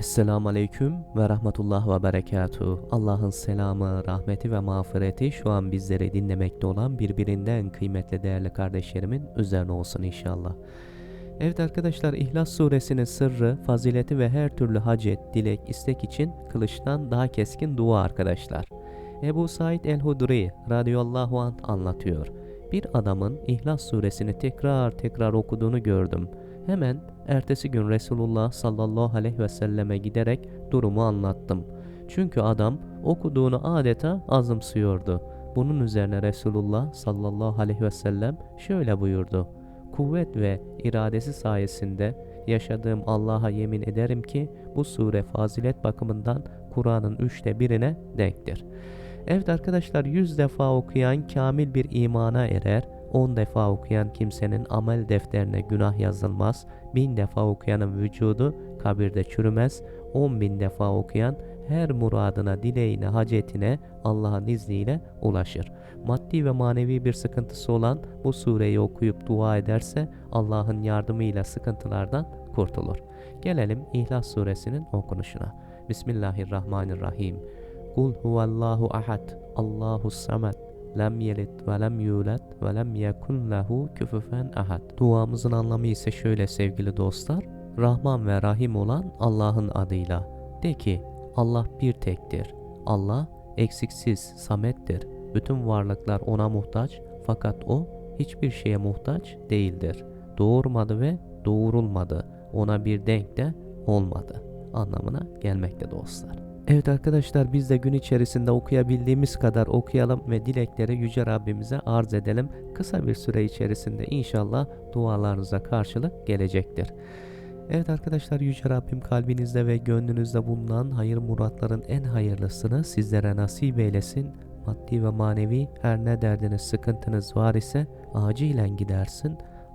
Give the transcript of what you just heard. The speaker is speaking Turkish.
Esselamu Aleyküm ve Rahmetullah ve Berekatuhu. Allah'ın selamı, rahmeti ve mağfireti şu an bizleri dinlemekte olan birbirinden kıymetli değerli kardeşlerimin üzerine olsun inşallah. Evet arkadaşlar İhlas suresinin sırrı, fazileti ve her türlü hacet, dilek, istek için kılıçtan daha keskin dua arkadaşlar. Ebu Said el-Hudri radıyallahu an anlatıyor. Bir adamın İhlas suresini tekrar tekrar okuduğunu gördüm. Hemen ertesi gün Resulullah sallallahu aleyhi ve selleme giderek durumu anlattım. Çünkü adam okuduğunu adeta azımsıyordu. Bunun üzerine Resulullah sallallahu aleyhi ve sellem şöyle buyurdu. Kuvvet ve iradesi sayesinde yaşadığım Allah'a yemin ederim ki bu sure fazilet bakımından Kur'an'ın üçte birine denktir. Evet arkadaşlar 100 defa okuyan kamil bir imana erer, 10 defa okuyan kimsenin amel defterine günah yazılmaz, 1000 defa okuyanın vücudu kabirde çürümez, 10 bin defa okuyan her muradına, dileğine, hacetine Allah'ın izniyle ulaşır. Maddi ve manevi bir sıkıntısı olan bu sureyi okuyup dua ederse Allah'ın yardımıyla sıkıntılardan kurtulur. Gelelim İhlas suresinin okunuşuna. Bismillahirrahmanirrahim. Kul huvallahu ahad, Allahu samet, lem yelid ve lem yulad ve lem yekun lehu küfüfen ahad. Duamızın anlamı ise şöyle sevgili dostlar. Rahman ve Rahim olan Allah'ın adıyla. De ki Allah bir tektir. Allah eksiksiz, samettir. Bütün varlıklar ona muhtaç fakat o hiçbir şeye muhtaç değildir. Doğurmadı ve doğurulmadı. Ona bir denk de olmadı anlamına gelmekte dostlar. Evet arkadaşlar biz de gün içerisinde okuyabildiğimiz kadar okuyalım ve dilekleri Yüce Rabbimize arz edelim. Kısa bir süre içerisinde inşallah dualarınıza karşılık gelecektir. Evet arkadaşlar Yüce Rabbim kalbinizde ve gönlünüzde bulunan hayır muratların en hayırlısını sizlere nasip eylesin. Maddi ve manevi her ne derdiniz sıkıntınız var ise acilen gidersin.